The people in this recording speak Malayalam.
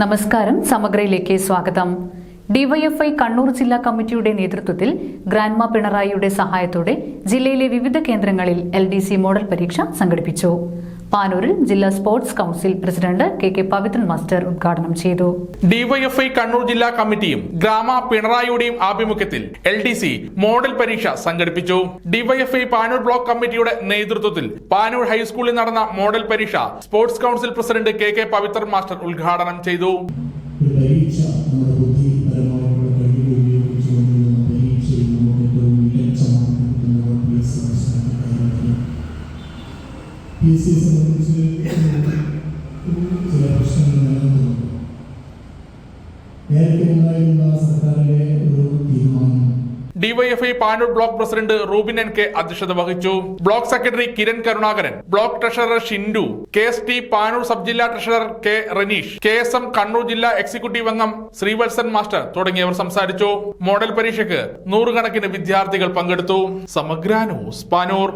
നമസ്കാരം സമഗ്രയിലേക്ക് സ്വാഗതം. ഡിവൈഎഫ്ഐ കണ്ണൂർ ജില്ലാ കമ്മിറ്റിയുടെ നേതൃത്വത്തിൽ ഗ്രാൻഡ്മാ പിണറായിയുടെ സഹായത്തോടെ ജില്ലയിലെ വിവിധ കേന്ദ്രങ്ങളിൽ എൽ മോഡൽ പരീക്ഷ സംഘടിപ്പിച്ചു. പാനൂരിൽ ജില്ലാ sports council president K K Pavithran master ഉദ്ഘാടനം ചെയ്തു. ഡിവൈഎഫ്ഐ കണ്ണൂർ ജില്ലാ കമ്മിറ്റിയും ഗ്രാമ പിണറായിയുടെയും ആഭിമുഖ്യത്തിൽ എൽ ഡി സി മോഡൽ പരീക്ഷ സംഘടിപ്പിച്ചു. ഡിവൈഎഫ്ഐ പാനൂർ ബ്ലോക്ക് കമ്മിറ്റിയുടെ നേതൃത്വത്തിൽ പാനൂർ ഹൈസ്കൂളിൽ നടന്ന മോഡൽ പരീക്ഷ sports council president K K Pavithran master ഉദ്ഘാടനം ചെയ്തു. പരീക്ഷ നമ്മുടെ പി സിയെ സംബന്ധിച്ച് ചില പ്രശ്നങ്ങൾ നിലനിൽക്കുന്നുണ്ട് നേരത്തെ ഒരു DYFI Panoor block president Rubin N K അധ്യക്ഷത വഹിച്ചു. Block secretary Kiran Karunakaran block treasurer Shindu K S T Panoor sub ജില്ലാ treasurer K Ranish K S M Kannur ജില്ലാ എക്സിക്യൂട്ടീവ് അംഗം ശ്രീവത്സൻ മാസ്റ്റർ തുടങ്ങിയവർ സംസാരിച്ചു. മോഡൽ പരീക്ഷയ്ക്ക് നൂറുകണക്കിന് വിദ്യാർത്ഥികൾ പങ്കെടുത്തു. സമഗ്ര ന്യൂസ് പാനൂർ.